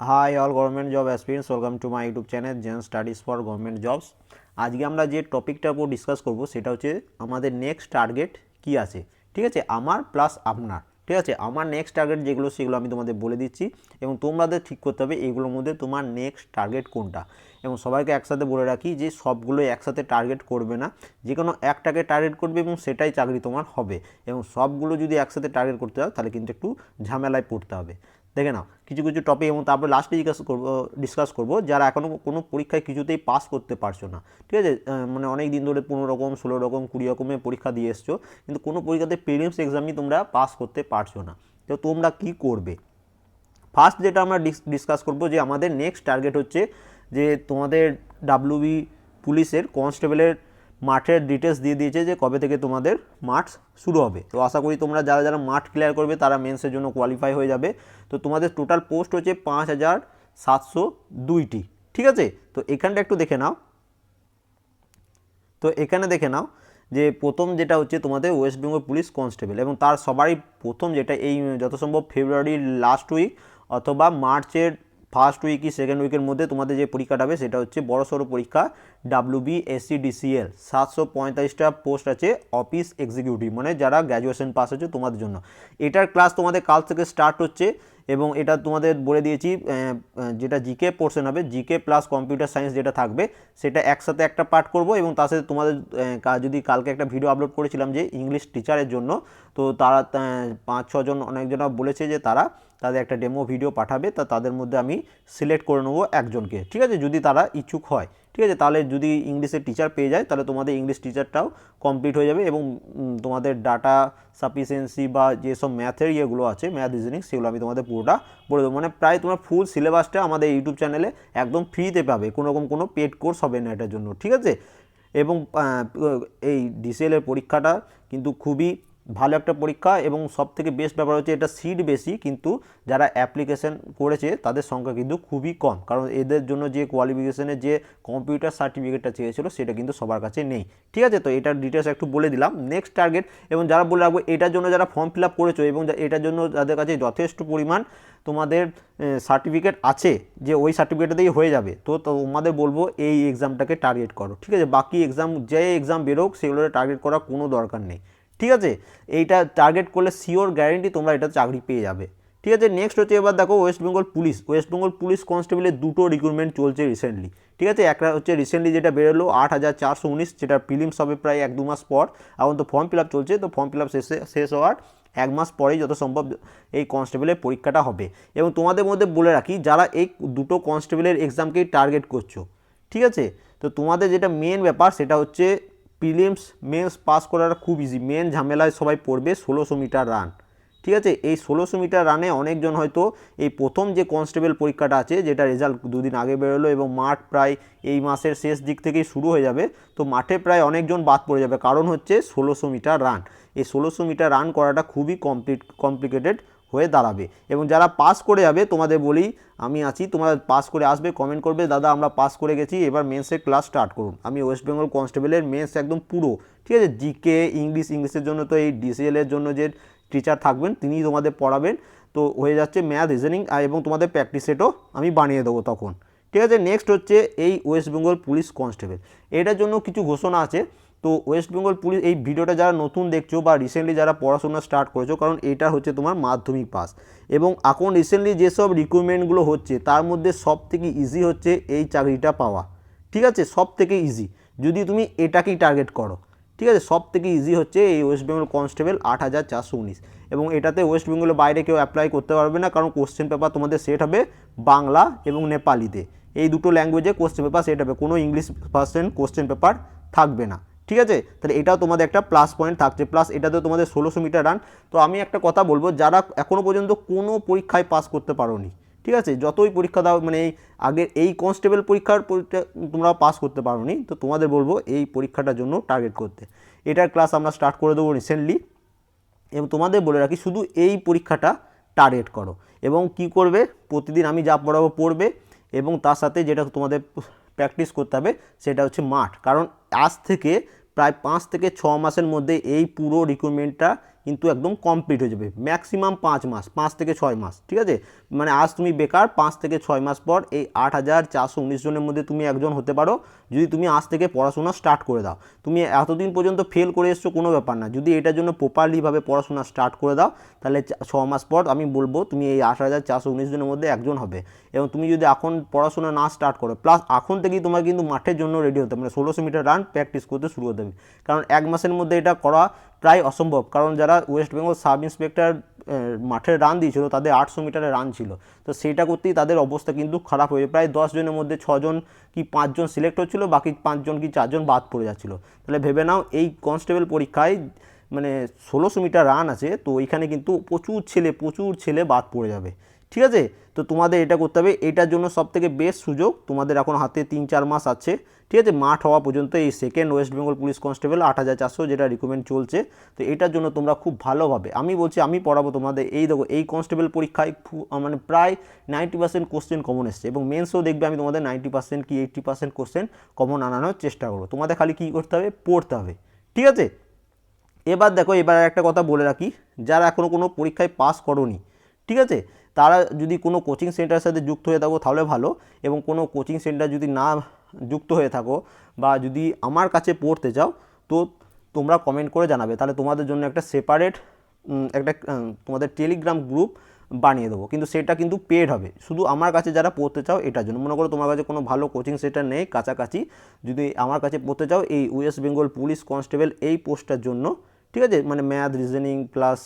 Hi all government job aspirants welcome to my YouTube channel Zen studies for government jobs আজকে আমরা যে টপিকটার উপর discuss করব, সেটা হচ্ছে আমাদের নেক্সট টার্গেট কি আছে? ঠিক আছে? আমার প্লাস আপনার। ঠিক আছে? আমার নেক্সট টার্গেট যেগুলো, সেগুলো আমি তোমাদের বলে দিচ্ছি এবং তোমাদের ঠিক করতে হবে এগুলোর মধ্যে তোমার নেক্সট টার্গেট কোনটা। এবং সবাইকে একসাথে বলে রাখি যে সবগুলো একসাথে টার্গেট করবে না। যে কোনো একটাকে টার্গেট করবে এবং সেটাই চাকরি তোমার হবে। এবং সবগুলো যদি একসাথে টার্গেট করতে হয় তাহলে কিন্তু একটু ঝামেলায় পড়তে হবে। দেখে নাও, কিছু কিছু টপিক এবং তারপর লাস্টে জিজ্ঞাসা করব ডিসকাস করব, যারা এখনও কোনো পরীক্ষায় কিছুতেই পাস করতে পারছ না। ঠিক আছে? মানে অনেক দিন ধরে পনেরো রকম, ষোলো রকম, কুড়ি রকমের পরীক্ষা দিয়ে এসছো, কিন্তু কোনো পরীক্ষাতে প্রিলিমস এক্সামই তোমরা পাস করতে পারছ না। তো তোমরা কি করবে? ফার্স্ট যেটা আমরা ডিসকাস করব যে আমাদের নেক্সট টার্গেট হচ্ছে যে তোমাদের ডাব্লিউবি পুলিশের কনস্টেবলের মাঠের ডিটেলস দিয়ে দিয়েছে যে কবে থেকে তোমাদের মাঠ শুরু হবে। তো আশা করি তোমরা যারা যারা মাঠ ক্লিয়ার করবে তারা মেন্সের জন্য কোয়ালিফাই হয়ে যাবে। তো তোমাদের টোটাল পোস্ট হচ্ছে পাঁচ হাজার সাতশো দুইটি, ঠিক আছে? তো এখানটা একটু দেখে নাও। তো এখানে দেখে নাও যে প্রথম যেটা হচ্ছে তোমাদের ওয়েস্ট বেঙ্গল পুলিশ কনস্টেবল এবং তার সবারই প্রথম যেটা এই যত সম্ভব ফেব্রুয়ারির লাস্ট উইক অথবা মার্চের ফার্স্ট উইক কি সেকেন্ড উইকের মধ্যে তোমাদের যে পরীক্ষাটা হবে সেটা হচ্ছে বড়সড় পরীক্ষা ডাব্লিউবি এসসি ডিসিএল সাতশো পঁয়তাল্লিশটা পোস্ট আছে অফিস এক্সিকিউটিভ মানে যারা গ্র্যাজুয়েশন পাস হচ্ছে তোমাদের জন্য। এটার ক্লাস তোমাদের কাল থেকে স্টার্ট হচ্ছে এবং এটা তোমাদের বলে দিয়েছি যেটা জিকে পোর্শন হবে জিকে প্লাস কম্পিউটার সায়েন্স যেটা থাকবে সেটা একসাথে একটা পার্ট করব এবং তার সাথে তোমাদের যদি কালকে একটা ভিডিও আপলোড করেছিলাম যে ইংলিশ টিচারের জন্য, তো তারা পাঁচ ছজন অনেকজনা বলেছে যে তারা তাদের একটা ডেমো ভিডিও পাঠাবে, তা তাদের মধ্যে আমি সিলেক্ট করে নেব একজনকে, ঠিক আছে? যদি তারা ইচ্ছুক হয়, ঠিক আছে? তাহলে যদি ইংলিশের টিচার পেয়ে যায়, তাহলে তোমাদের ইংলিশ টিচারটাও কমপ্লিট হয়ে যাবে এবং তোমাদের ডাটা সাফিসিয়েন্সি বা যেসব ম্যাথের ইয়েগুলো আছে ম্যাথ রিজনিং সেগুলো আমি তোমাদের পুরোটা বলে দেবো। মানে প্রায় তোমার ফুল সিলেবাসটা আমাদের ইউটিউব চ্যানেলে একদম ফ্রিতে পাবে, কোনো রকম কোনো পেড কোর্স হবে না এটার জন্য, ঠিক আছে? এবং এই ডিসিএলের পরীক্ষাটা কিন্তু খুবই ভালো একটা পরীক্ষা এবং সব থেকে বেস্ট ব্যাপার হচ্ছে এটা সিট বেশি, কিন্তু যারা অ্যাপ্লিকেশন করেছে তাদের সংখ্যা কিন্তু খুবই কম। কারণ এদের জন্য যে কোয়ালিফিকেশনের যে কম্পিউটার সার্টিফিকেটটা চেয়েছিল সেটা কিন্তু সবার কাছে নেই। ঠিক আছে তো? এটার ডিটেলস একটু বলে দিলাম। নেক্সট টার্গেট এবং যারা বলে রাখব, এটার জন্য যারা ফর্ম ফিল আপ করেছ এবং এটার জন্য যাদের কাছে যথেষ্ট পরিমাণ তোমাদের সার্টিফিকেট আছে, যে ওই সার্টিফিকেটটাতেই হয়ে যাবে, তো তোমাদের বলব এই এক্সামটাকে টার্গেট করো। ঠিক আছে? বাকি এক্সাম যে এক্সাম বেরোক সেগুলোকে টার্গেট করার কোনো দরকার নেই। ঠিক আছে? এইটা টার্গেট করলে শিওর গ্যারেন্টি তোমরা এটা চাকরি পেয়ে যাবে। ঠিক আছে? নেক্সট হচ্ছে এবার দেখো West Bengal police West Bengal police কনস্টেবলের দুটো রিক্রুটমেন্ট চলছে রিসেন্টলি ঠিক আছে? একটা হচ্ছে রিসেন্টলি যেটা বেরোলো আট হাজার চারশো উনিশ, যেটা প্রিলিমস হবে প্রায় এক দু মাস পর। এখন তো ফর্ম ফিল আপ চলছে, তো ফর্ম ফিল আপ শেষে, শেষ হওয়ার এক মাস পরেই যত সম্ভব এই কনস্টেবলের পরীক্ষাটা হবে। এবং তোমাদের মধ্যে বলে রাখি, যারা এই দুটো কনস্টেবলের এক্সামকেই টার্গেট করছ, ঠিক আছে? তো তোমাদের যেটা মেন ব্যাপার সেটা হচ্ছে প্রিলিমস মেন্স পাস করাটা খুব ইজি মেন ঝামেলায় সবাই পড়বে ষোলোশো মিটার রান ঠিক আছে? এই ষোলোশো মিটার রানে অনেকজন হয়তো এই প্রথম যে কনস্টেবল পরীক্ষাটা আছে, যেটা রেজাল্ট দুদিন আগে বেরোলো এবং মাঠ প্রায় এই মাসের শেষ দিক থেকেই শুরু হয়ে যাবে, তো মাঠে প্রায় অনেকজন বাদ পড়ে যাবে। কারণ হচ্ছে ষোলোশো মিটার রান এই ষোলোশো মিটার রান করাটা খুবই কমপ্লিট কমপ্লিকেটেড হয়ে দাঁড়াবে। এবং যারা পাস করে যাবে, তোমাদের বলি আমি আছি, তোমরা পাস করে আসবে কমেন্ট করবে, দাদা, আমরা পাস করে গেছি, এবার মেন্সের ক্লাস স্টার্ট করুন। আমি ওয়েস্ট বেঙ্গল কনস্টেবলের মেন্স একদম পুরো, ঠিক আছে? জিকে ইংলিশ ইংলিশের জন্য তো এই ডিসিএলের জন্য যে টিচার থাকবেন, তিনিই তোমাদের পড়াবেন। তো হয়ে যাচ্ছে ম্যাথ রিজনিং এবং তোমাদের প্র্যাকটিস সেটও আমি বানিয়ে দেবো তখন। ঠিক আছে? নেক্সট হচ্ছে এই ওয়েস্ট বেঙ্গল পুলিশ কনস্টেবল এটার জন্য কিছু ঘোষণা আছে। তো ওয়েস্ট বেঙ্গল পুলিশ এই ভিডিওটা যারা নতুন দেখছ বা রিসেন্টলি যারা পড়াশোনা স্টার্ট করেছ, কারণ এটা হচ্ছে তোমার মাধ্যমিক পাস এবং এখন রিসেন্টলি যেসব রিক্রুটমেন্টগুলো হচ্ছে, তার মধ্যে সব থেকে ইজি হচ্ছে এই চাকরিটা পাওয়া। ঠিক আছে? সব থেকে ইজি যদি তুমি এটাকেই টার্গেট করো, ঠিক আছে? সব থেকে ইজি হচ্ছে এই ওয়েস্ট বেঙ্গল কনস্টেবল আট হাজার চারশো উনিশ এবং এটাতে ওয়েস্ট বেঙ্গলের বাইরে কেউ অ্যাপ্লাই করতে পারবে না, কারণ কোশ্চেন পেপার তোমাদের সেট হবে বাংলা এবং নেপালিতে। এই দুটো ল্যাঙ্গুয়েজে কোশ্চেন পেপার সেট হবে, কোনো ইংলিশ পার্সেন্ট কোশ্চেন পেপার থাকবে না। ঠিক আছে? তাহলে এটাও তোমাদের একটা প্লাস পয়েন্ট থাকছে। প্লাস এটাতে তোমাদের ষোলোশো মিটার রান তো আমি একটা কথা বলব, যারা এখনও পর্যন্ত কোনো পরীক্ষায় পাস করতে পারোনি, ঠিক আছে? যতই পরীক্ষা দাও মানে এই আগের এই কনস্টেবল পরীক্ষার পরীক্ষা তোমরা পাস করতে পারোনি, তো তোমাদের বলব এই পরীক্ষাটার জন্য টার্গেট করতে। এটার ক্লাস আমরা স্টার্ট করে দেবো রিসেন্টলি এবং তোমাদের বলে রাখি, শুধু এই পরীক্ষাটা টার্গেট করো। এবং কি করবে? প্রতিদিন আমি যা পড়াবো পড়বে। এবং তার সাথে যেটা তোমাদের প্র্যাকটিস করতে হবে, সেটা হচ্ছে মাঠ। কারণ আজ থেকে প্রায় পাঁচ থেকে ছ মাসের মধ্যে এই পুরো রিক্রুটমেন্টটা কিন্তু একদম কমপ্লিট হয়ে যাবে। ম্যাক্সিমাম পাঁচ মাস, পাঁচ থেকে ছয় মাস, ঠিক আছে? মানে আজ তুমি বেকার, পাঁচ থেকে ছয় মাস পর এই আট হাজার চারশো উনিশ জনের মধ্যে তুমি একজন হতে পারো। যদি তুমি আজ থেকে পড়াশোনা স্টার্ট করে দাও। তুমি এতদিন পর্যন্ত ফেল করে এসছো কোনো ব্যাপার না। যদি এটার জন্য প্রপারলিভাবে পড়াশোনা স্টার্ট করে দাও, তাহলে ছ মাস পর আমি বলব তুমি এই আট হাজার চারশো উনিশ জনের মধ্যে একজন হবে। এবং তুমি যদি এখন পড়াশোনা না স্টার্ট করো প্লাস এখন থেকেই তোমার কিন্তু মাঠের জন্য রেডি হতে মানে ষোলোশো মিটার রান প্র্যাকটিস করতে শুরু হতে হবে। কারণ এক মাসের মধ্যে এটা করা প্রায় অসম্ভব। কারণ যারা ওয়েস্ট বেঙ্গল সাব ইন্সপেক্টর মাঠের রান দিয়েছিল, তাদের আটশো মিটারে রান ছিল। তো সেইটা করতেই তাদের অবস্থা কিন্তু খারাপ হয়ে প্রায় জনের মধ্যে ছজন কি পাঁচজন সিলেক্ট হচ্ছিল, বাকি পাঁচজন কি চারজন বাদ পড়ে যাচ্ছিল। তাহলে ভেবে নাও, এই কনস্টেবল পরীক্ষায় মানে ষোলোশো মিটার রান আছে, তো ওইখানে কিন্তু প্রচুর ছেলে প্রচুর ছেলে বাদ পড়ে যাবে। ঠিক আছে? তো তোমাদের এটা করতে হবে, এটার জন্য সব থেকে বেস্ট সুযোগ তোমাদের এখন হাতে তিন চার মাস আছে, ঠিক আছে? মাঠ হওয়া পর্যন্ত এই second West Bengal police constable আট হাজার চারশো যেটা রিকমেন্ড চলছে, তো এটার জন্য তোমরা খুব ভালোভাবে, আমি বলছি আমি পড়াবো তোমাদের, এই দেখো, এই কনস্টেবল পরীক্ষায় মানে প্রায় নাইনটি পার্সেন্ট কোশ্চেন কমন এসছে এবং মেন্সও দেখবে আমি তোমাদের নাইনটি পার্সেন্ট কি এইট্টি পার্সেন্ট কোশ্চেন কমন আনানোর চেষ্টা করব। তোমাদের খালি কী করতে হবে? পড়তে হবে, ঠিক আছে? এবার দেখো, এবার একটা কথা বলে রাখি, যারা এখনও কোনো পরীক্ষায় পাস করনি, ঠিক আছে? তারা যদি কোনো কোচিং সেন্টারের সাথে যুক্ত হয়ে থাকো তাহলে ভালো এবং কোনো কোচিং সেন্টার যদি না যুক্ত হয়ে থাকো বা যদি আমার কাছে পড়তে চাও তো তোমরা কমেন্ট করে জানাবে। তাহলে তোমাদের জন্য একটা সেপারেট একটা তোমাদের টেলিগ্রাম গ্রুপ বানিয়ে দেবো। কিন্তু সেটা কিন্তু পেড হবে। শুধু আমার কাছে যারা পড়তে চাও এটার জন্য। মনে করো তোমার কাছে কোনো ভালো কোচিং সেন্টার নেই কাছাকাছি। যদি আমার কাছে পড়তে চাও এই ওয়েস্ট বেঙ্গল পুলিশ কনস্টেবল এই পোস্টটার জন্য, ঠিক আছে? মানে ম্যাথ রিজনিং প্লাস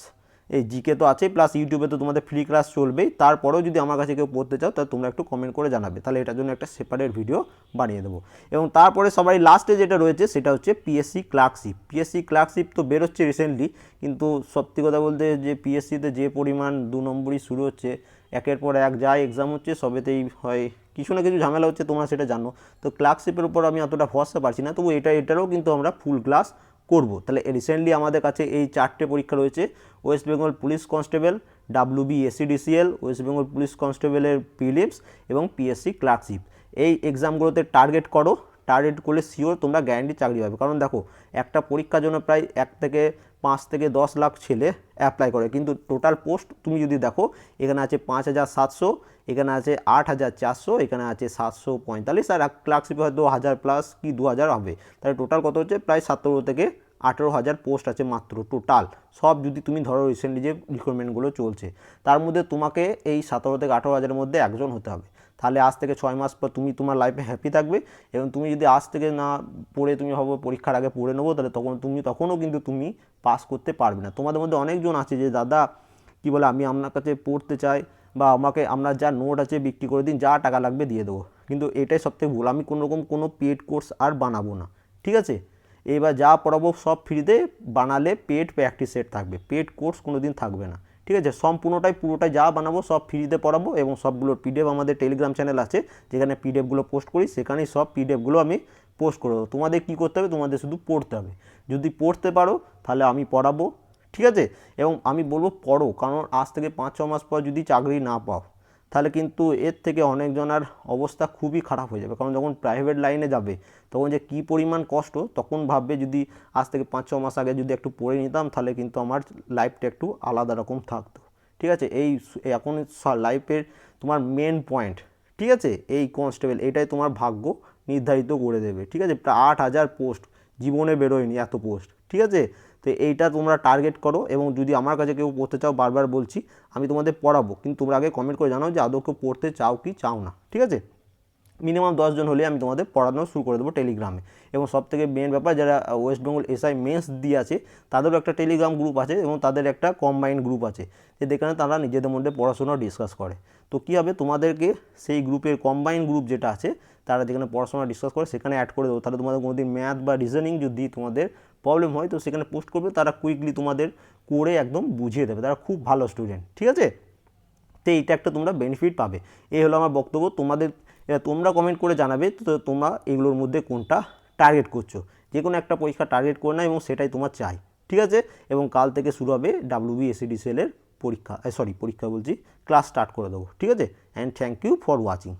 এই জিকে তো আছে প্লাস ইউটিউবে তো তোমাদের ফ্রি ক্লাস চলবেই। তারপরেও যদি আমার কাছে কেউ পড়তে চাও তাহলে তোমরা একটু কমেন্ট করে জানাবে। তাহলে এটার জন্য একটা সেপারেট ভিডিও বানিয়ে দেবো। এবং তারপরে সবাই লাস্টে যেটা রয়েছে, সেটা হচ্ছে পিএসসি ক্লার্কশিপ পিএসসি ক্লার্কশিপ তো বেরোচ্ছে রিসেন্টলি কিন্তু সত্যি কথা বলতে যে পিএসসিতে যে পরিমাণ দু নম্বরই শুরু হচ্ছে, একের পর এক যা এক্সাম হচ্ছে, সবেতেই হয়, কিছু না কিছু ঝামেলা হচ্ছে, তোমরা সেটা জানো। তো ক্লার্কশিপের উপর আমি অতটা ভরসা পারছি না, তবু এটা এটারও কিন্তু আমরা ফুল ক্লাস করব। তাহলে রিসেন্টলি আমাদের কাছে এই চারটে পরীক্ষা রয়েছে। West Bengal police constable W B SEDCL West Bengal police কনস্টেবলের প্রিলিমস এবং পিএসসি ক্লার্কশিপ এই এক্সামগুলোতে টার্গেট করো। টার্গেট করলে শিওর তোমরা গ্যারান্টি চাকরি পাবে। কারণ দেখো, একটা পরীক্ষার জন্য প্রায় এক থেকে পাঁচ থেকে দশ লাখ ছেলে অ্যাপ্লাই করে। কিন্তু টোটাল পোস্ট তুমি যদি দেখো, এখানে আছে পাঁচ হাজার সাতশো, এখানে আছে আট হাজার চারশো, এখানে আছে সাতশো পঁয়তাল্লিশ, আর এক ক্লার্কশিপে হয়তো হাজার প্লাস কি দু হাজার হবে। তাহলে টোটাল কত হচ্ছে? প্রায় সতেরো থেকে আঠেরো হাজার পোস্ট আছে মাত্র টোটাল সব যদি তুমি ধরো রিসেন্টলি যে রিক্রুটমেন্টগুলো চলছে, তার মধ্যে তোমাকে এই সতেরো থেকে আঠেরো হাজারের মধ্যে একজন হতে হবে। তাহলে আজ থেকে ছয় মাস পর তুমি তোমার লাইফে হ্যাপি থাকবে এবং তুমি যদি আজ থেকে না পড়ে তুমি ভাবো পরীক্ষার আগে পড়ে নেব, তাহলে তখন তুমি, তখনও কিন্তু তুমি পাস করতে পারবে না। তোমাদের মধ্যে অনেকজন আছে যে, দাদা, কি বলে, আমি আপনার কাছে পড়তে চাই বা আমাকে আপনার যা নোট আছে বিক্রি করে দিন, যা টাকা লাগবে দিয়ে দেবো। কিন্তু এটাই সবথেকে ভুল। আমি কোনো রকম কোনো পেড কোর্স আর বানাবো না, ঠিক আছে? এবার যা পড়াবো সব ফ্রিতে বানালে পেড প্র্যাকটিস সেট থাকবে। পেড কোর্স কোনো দিন থাকবে না। ঠিক আছে? সম্পূর্ণটাই, পুরোটাই যা বানাবো সব ফ্রিতে পড়াবো এবং সবগুলোর পিডিএফ আমাদের টেলিগ্রাম চ্যানেল আছে, যেখানে পিডিএফগুলো পোস্ট করি, সেখানেই সব পিডিএফগুলো আমি পোস্ট করে দেবো। তোমাদের কী করতে হবে? তোমাদের শুধু পড়তে হবে। যদি পড়তে পারো, তাহলে আমি পড়াবো, ঠিক আছে? এবং আমি বলব পড়ো, কারণ আজ থেকে পাঁচ ছ মাস পর যদি চাকরি না পাও তাহলে কিন্তু এর থেকে অনেকজনের অবস্থা খুবই খারাপ হয়ে যাবে। কারণ যখন প্রাইভেট লাইনে যাবে, তখন যে কী পরিমাণ কষ্ট, তখন ভাববে যদি আজ থেকে পাঁচ, ছ মাস আগে যদি একটু পড়ে নিতাম, তাহলে কিন্তু আমার লাইফটা একটু আলাদা রকম থাকতো। ঠিক আছে? এই এখন লাইফের তোমার মেন পয়েন্ট ঠিক আছে? এই কনস্টেবল এটাই তোমার ভাগ্য নির্ধারিত করে দেবে। ঠিক আছে? আট হাজার পোস্ট জীবনে বেরোয়নি এত পোস্ট ঠিক আছে? তো এইটা তোমরা টার্গেট করো এবং যদি আমার কাছে কেউ পড়তে চাও বারবার বলছি, আমি তোমাদের পড়াবো। কিন্তু তোমরা আগে কমেন্ট করে জানাও যে আদৌ কেউ পড়তে চাও কি চাও না, ঠিক আছে? মিনিমাম দশজন হলে আমি তোমাদের পড়ানো শুরু করে দেবো টেলিগ্রামে এবং সব থেকে মেন ব্যাপার যারা ওয়েস্ট বেঙ্গল এসআই মেন্স দিয়ে আছে, তাদেরও একটা টেলিগ্রাম গ্রুপ আছে এবং তাদের একটা কম্বাইন্ড গ্রুপ আছে। যে যেখানে তারা নিজেদের মধ্যে পড়াশোনা ডিসকাস করে। তো কী হবে? তোমাদেরকে সেই গ্রুপের কম্বাইন্ড গ্রুপ যেটা আছে, তারা যেখানে পড়াশোনা ডিসকাস করে, সেখানে অ্যাড করে দেবো। তাহলে তোমাদের কোনোদিন ম্যাথ বা রিজনিং যদি তোমাদের প্রবলেম হয়, তো সেখানে পোস্ট করবে, তারা কুইকলি তোমাদের করে একদম বুঝিয়ে দেবে। তারা খুব ভালো স্টুডেন্ট ঠিক আছে? তো এইটা একটা তোমরা বেনিফিট পাবে। এই হলো আমার বক্তব্য। তোমাদের তোমরা কমেন্ট করে জানাবে তো তোমরা এগুলোর মধ্যে কোনটা টার্গেট করছ। যে কোনো একটা পরীক্ষা টার্গেট করে না এবং সেটাই তোমার চাই, ঠিক আছে? এবং কাল থেকে শুরু হবে ডাব্লিউবি এসিডিসিএলের পরীক্ষা সরি পরীক্ষা বলছি ক্লাস স্টার্ট করে দেবো, ঠিক আছে? And thank you for watching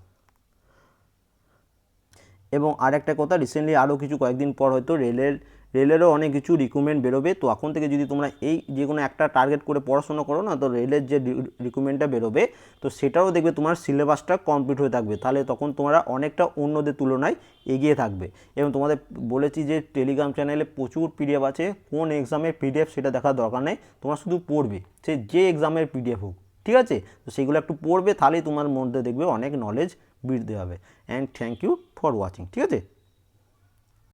এবং আরেকটা কথা রিসেন্টলি আরও কিছু কয়েকদিন পর হয়তো রেলের রেলেরও অনেক কিছু রিক্রুটমেন্ট বেরোবে। তো এখন থেকে যদি তোমরা এই যে কোনো একটা টার্গেট করে পড়াশোনা করো না, তো রেলের যে রিক্রুটমেন্টটা বেরোবে, তো সেটাও দেখবে তোমার সিলেবাসটা কমপ্লিট হয়ে থাকবে। তাহলে তখন তোমরা অনেকটা অন্যদের তুলনায় এগিয়ে থাকবে। এবং তোমাদের বলেছি যে টেলিগ্রাম চ্যানেলে প্রচুর পিডিএফ আছে, কোন এক্সামের পিডিএফ সেটা দেখার দরকার নেই, তোমরা শুধু পড়বে। সে যে এক্সামের পিডিএফ হোক, ঠিক আছে? তো সেগুলো একটু পড়বে, তাহলেই তোমার মধ্যে দেখবে অনেক নলেজ বৃদ্ধি হবে। And thank you for watching ঠিক আছে?